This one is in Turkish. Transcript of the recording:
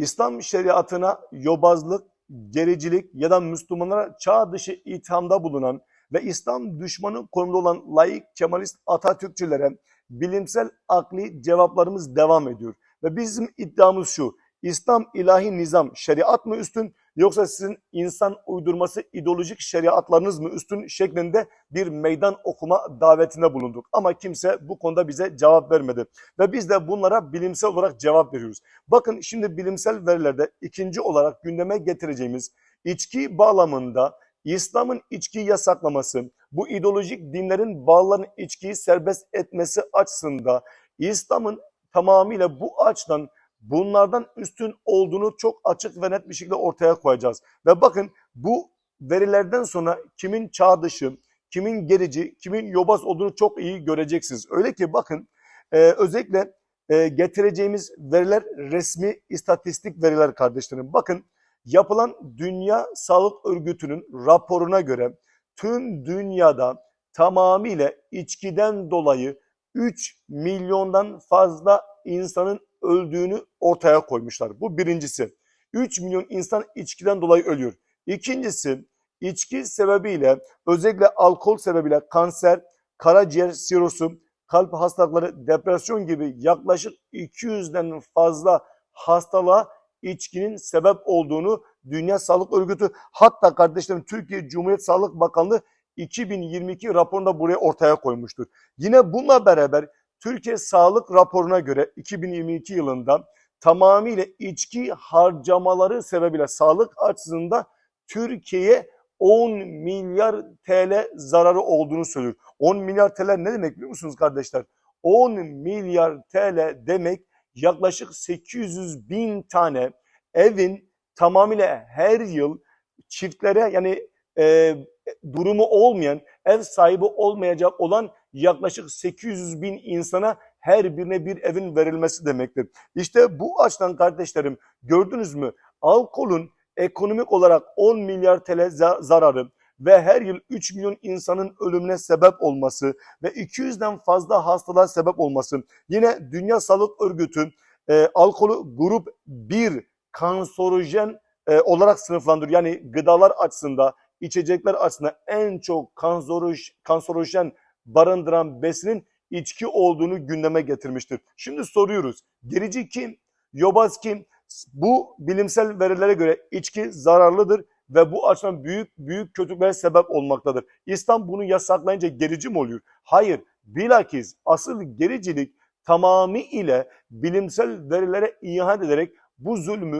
İslam şeriatına yobazlık, gericilik ya da Müslümanlara çağ dışı ithamda bulunan ve İslam düşmanı konumda olan laik Kemalist Atatürkçülere bilimsel akli cevaplarımız devam ediyor. Ve bizim iddiamız şu, İslam ilahi nizam şeriat mı üstün yoksa sizin insan uydurması ideolojik şeriatlarınız mı üstün şeklinde bir meydan okuma davetinde bulunduk. Ama kimse bu konuda bize cevap vermedi. Ve biz de bunlara bilimsel olarak cevap veriyoruz. Bakın şimdi bilimsel verilerde ikinci olarak gündeme getireceğimiz içki bağlamında İslam'ın içkiyi yasaklaması, bu ideolojik dinlerin bağların içkiyi serbest etmesi açısında İslam'ın tamamıyla bu açıdan bunlardan üstün olduğunu çok açık ve net bir şekilde ortaya koyacağız. Ve bakın bu verilerden sonra kimin çağ dışı, kimin gerici, kimin yobaz olduğunu çok iyi göreceksiniz. Öyle ki bakın e, özellikle e, getireceğimiz veriler resmi istatistik veriler kardeşlerim. Bakın yapılan Dünya Sağlık Örgütü'nün raporuna göre tüm dünyada tamamıyla içkiden dolayı 3 milyondan fazla insanın öldüğünü ortaya koymuşlar. Bu birincisi. 3 milyon insan içkiden dolayı ölüyor. İkincisi içki sebebiyle özellikle alkol sebebiyle kanser, karaciğer sirosu, kalp hastalıkları, depresyon gibi yaklaşık 200'den fazla hastalığa içkinin sebep olduğunu Dünya Sağlık Örgütü hatta kardeşlerim Türkiye Cumhuriyet Sağlık Bakanlığı 2022 raporunda buraya ortaya koymuştur. Yine bununla beraber Türkiye Sağlık raporuna göre 2022 yılında tamamıyla içki harcamaları sebebiyle sağlık açısından Türkiye'ye 10 milyar TL zararı olduğunu söylüyor. 10 milyar TL ne demek biliyor musunuz kardeşler? 10 milyar TL demek yaklaşık 800 bin tane evin tamamıyla her yıl çiftlere yani e, durumu olmayan, ev sahibi olmayacak olan yaklaşık 800 bin insana her birine bir evin verilmesi demektir. İşte bu açıdan kardeşlerim gördünüz mü? Alkolün ekonomik olarak 10 milyar TL zararı ve her yıl 3 milyon insanın ölümüne sebep olması ve 200'den fazla hastalığa sebep olması. Yine Dünya Sağlık Örgütü e, alkolü grup 1 kanserojen e, olarak sınıflandırıyor. Yani gıdalar açısında, içecekler açısından en çok kanseroj, kanserojen barındıran besinin içki olduğunu gündeme getirmiştir. Şimdi soruyoruz. Gerici kim? Yobaz kim? Bu bilimsel verilere göre içki zararlıdır ve bu açıdan büyük büyük kötülüklere sebep olmaktadır. İslam bunu yasaklayınca gerici mi oluyor? Hayır. Bilakis asıl gericilik tamamı ile bilimsel verilere ihanet ederek bu zulmü